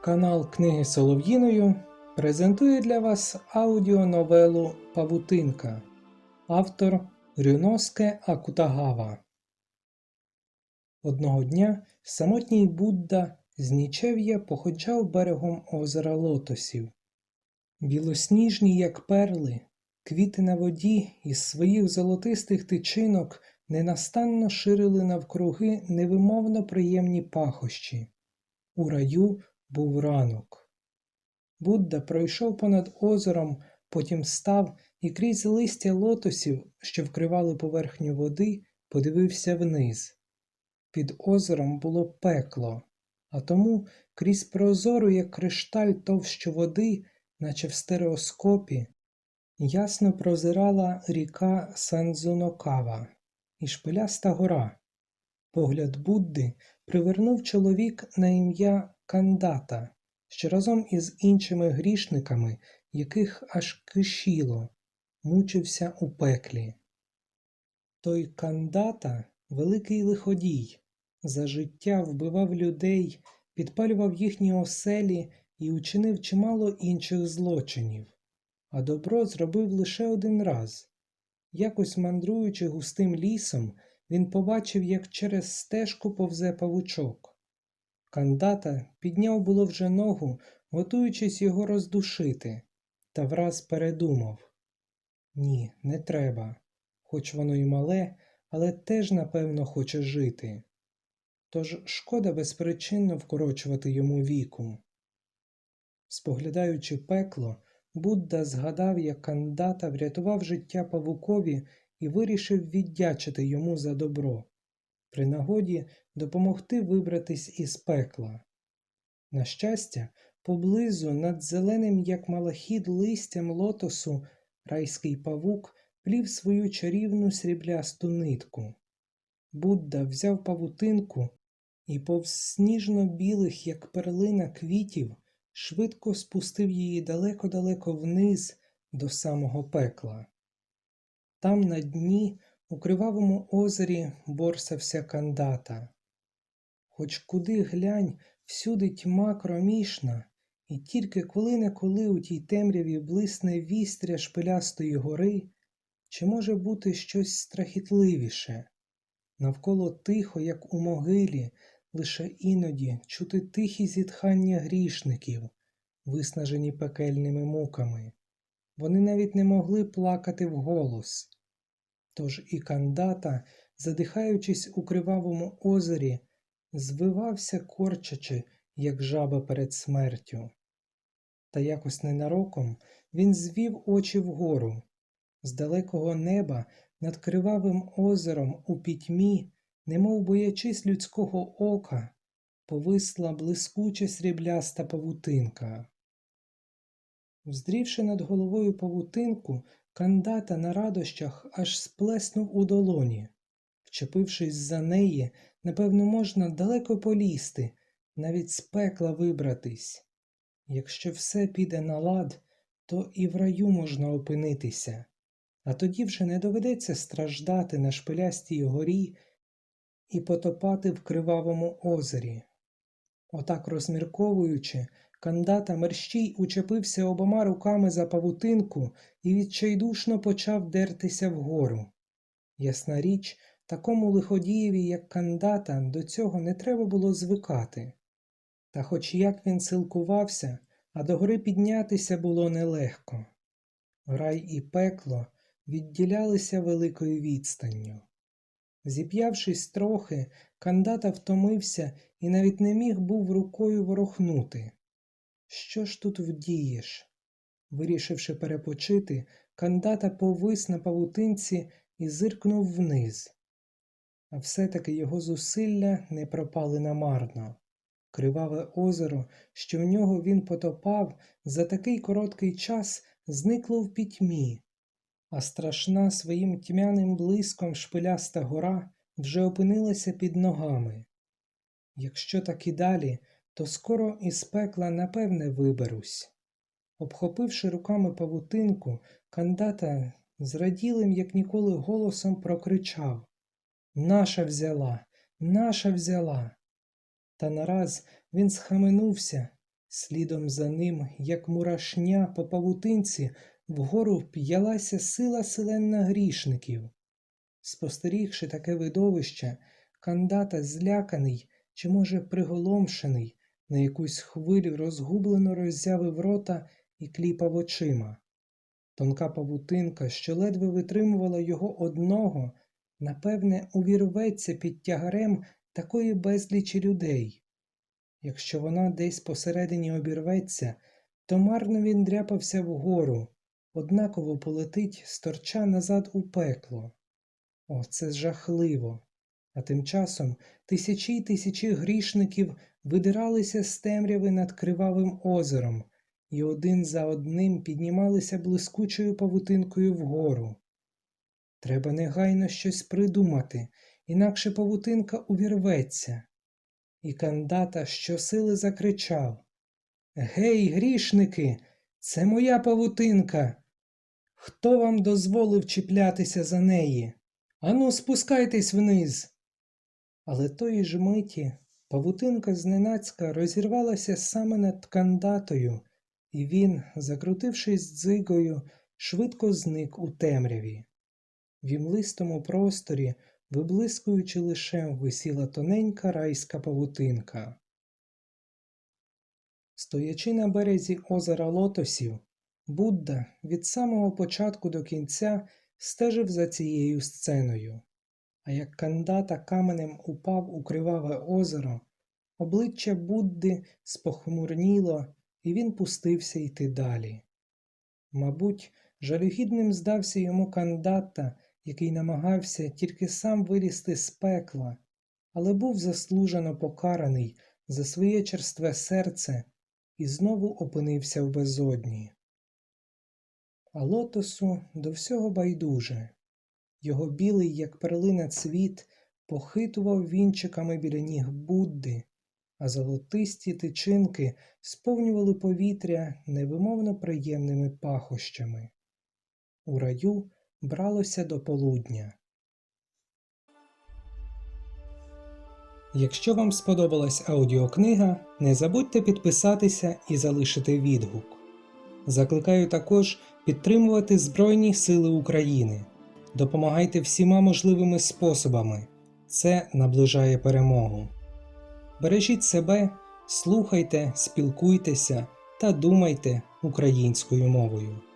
Канал Книги Солов'їною презентує для вас аудіоновелу Павутинка. Автор Рюноске Акутагава. Одного дня самотній Будда з нічев'я походжав берегом озера лотосів. Білосніжні, як перли, квіти на воді із своїх золотистих тичинок ненастанно ширили навкруги невимовно приємні пахощі. У раю був ранок. Будда пройшов понад озером, потім став і крізь листя лотосів, що вкривали поверхню води, подивився вниз. Під озером було пекло, а тому крізь прозору, як кришталь товщу води, наче в стереоскопі, ясно прозирала ріка Санзунокава і шпиляста гора. Погляд Будди привернув чоловік на ім'я Кандата, що разом із іншими грішниками, яких аж кишіло, мучився у пеклі. Той Кандата великий лиходій, за життя вбивав людей, підпалював їхні оселі і учинив чимало інших злочинів, а добро зробив лише один раз. Якось мандруючи густим лісом, він побачив, як через стежку повзе павучок. Кандата підняв було вже ногу, готуючись його роздушити, та враз передумав Ні, не треба, хоч воно й мале, але теж, напевно, хоче жити. Тож шкода безпричинно вкорочувати йому віку. Споглядаючи пекло, Будда згадав, як кандата врятував життя павукові і вирішив віддячити йому за добро, при нагоді допомогти вибратись із пекла. На щастя, поблизу над зеленим, як малахід листям лотосу, райський павук плів свою чарівну сріблясту нитку. Будда взяв павутинку і повз сніжно-білих, як перлина квітів, швидко спустив її далеко-далеко вниз до самого пекла. Там на дні, у кривавому озері, борсався кандата. Хоч куди глянь, всюди тьма кромішна, і тільки коли-неколи у тій темряві блисне вістря шпилястої гори, чи може бути щось страхітливіше? Навколо тихо, як у могилі, лише іноді чути тихі зітхання грішників, виснажені пекельними муками. Вони навіть не могли плакати вголос. Тож і кандата, задихаючись у кривавому озері, звивався корчачи, як жаба перед смертю. Та якось ненароком він звів очі вгору. З далекого неба над кривавим озером у пітьмі, немов боячись людського ока, повисла блискуча срібляста павутинка. Вздрівши над головою павутинку, кандата на радощах аж сплеснув у долоні. Вчепившись за неї, напевно, можна далеко полізти, навіть з пекла вибратись. Якщо все піде на лад, то і в раю можна опинитися, а тоді вже не доведеться страждати на шпилястій горі і потопати в кривавому озері. Отак розмірковуючи, кандата мерщій учепився обома руками за павутинку і відчайдушно почав дертися вгору. Ясна річ, такому лиходієві, як кандата, до цього не треба було звикати. Та хоч як він силкувався, а до гори піднятися було нелегко. Рай і пекло відділялися великою відстанню. Зіп'явшись трохи, кандата втомився і навіть не міг був рукою ворохнути. Що ж тут вдієш? Вирішивши перепочити, кандата повис на павутинці і зиркнув вниз. А все-таки його зусилля не пропали намарно. Криваве озеро, що в нього він потопав, за такий короткий час зникло в пітьмі, а страшна своїм тьмяним блиском шпиляста гора вже опинилася під ногами. Якщо так і далі, то скоро із пекла напевне виберусь. Обхопивши руками павутинку, кандата зраділим, як ніколи, голосом прокричав Наша взяла, наша взяла. Та нараз він схаменувся Слідом за ним, як мурашня по павутинці, вгору вп'ялася сила селенна грішників. Спостерігши таке видовище, кандата зляканий чи, може, приголомшений, на якусь хвилю розгублено роззявив рота і кліпав очима. Тонка павутинка, що ледве витримувала його одного, напевне, увірветься під тягарем такої безлічі людей. Якщо вона десь посередині обірветься, то марно він дряпався вгору, однаково полетить з торча назад у пекло. О, це жахливо. А тим часом тисячі й тисячі грішників видиралися з темряви над кривавим озером і один за одним піднімалися блискучою павутинкою вгору. Треба негайно щось придумати, інакше павутинка увірветься. І кандата щосили закричав Гей, грішники, це моя павутинка. Хто вам дозволив чіплятися за неї? Ану, спускайтесь вниз. Але тої ж миті павутинка зненацька розірвалася саме над кандатою, і він, закрутившись дзигою, швидко зник у темряві. В імлистому просторі, виблискуючи лише, висіла тоненька райська павутинка. Стоячи на березі озера лотосів, Будда від самого початку до кінця стежив за цією сценою, а як кандата каменем упав у криваве озеро, обличчя Будди спохмурніло, і він пустився йти далі. Мабуть, жалюгідним здався йому кандата, який намагався тільки сам вилізти з пекла, але був заслужено покараний за своє черстве серце і знову опинився в безодні. А лотосу до всього байдуже. Його білий, як перлина цвіт, похитував вінчиками біля ніг Будди, а золотисті тичинки сповнювали повітря невимовно приємними пахощами. У раю бралося до полудня. Якщо вам сподобалась аудіокнига, не забудьте підписатися і залишити відгук. Закликаю також підтримувати Збройні Сили України. Допомагайте всіма можливими способами. Це наближає перемогу. Бережіть себе, слухайте, спілкуйтеся та думайте українською мовою.